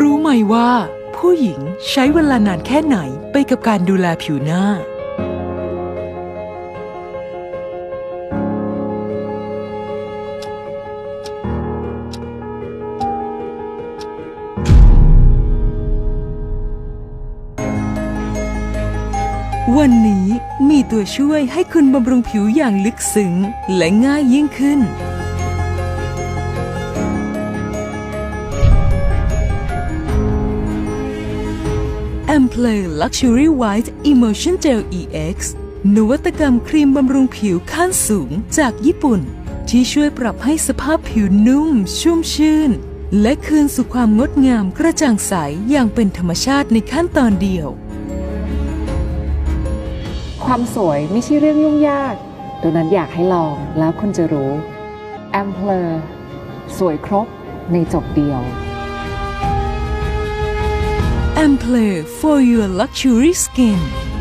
รู้ไหมว่า ผู้หญิงใช้เวลานานแค่ไหนไปกับการดูแลผิวหน้า วันนี้มีตัวช่วยให้คุณบำรุงผิวอย่างลึกซึ้งและง่ายยิ่งขึ้น a m p l a y Luxury White Emulsion Gel EX นวัตกรรมครีมบำรุงผิวขั้นสูงจากญี่ปุ่น ที่ช่วยปรับให้สภาพผิวนุ่ม ชุ่มชื่น และคืนสู่ความงดงามกระจ่างใสอย่างเป็นธรรมชาติในขั้นตอนเดียว ความสวยไม่ใช่เรื่องยุ่งยากดังนั้นอยากให้ลองแล้วคุณจะรู้ a m p l e r สวยครบในจบเดียว and for your luxury skin.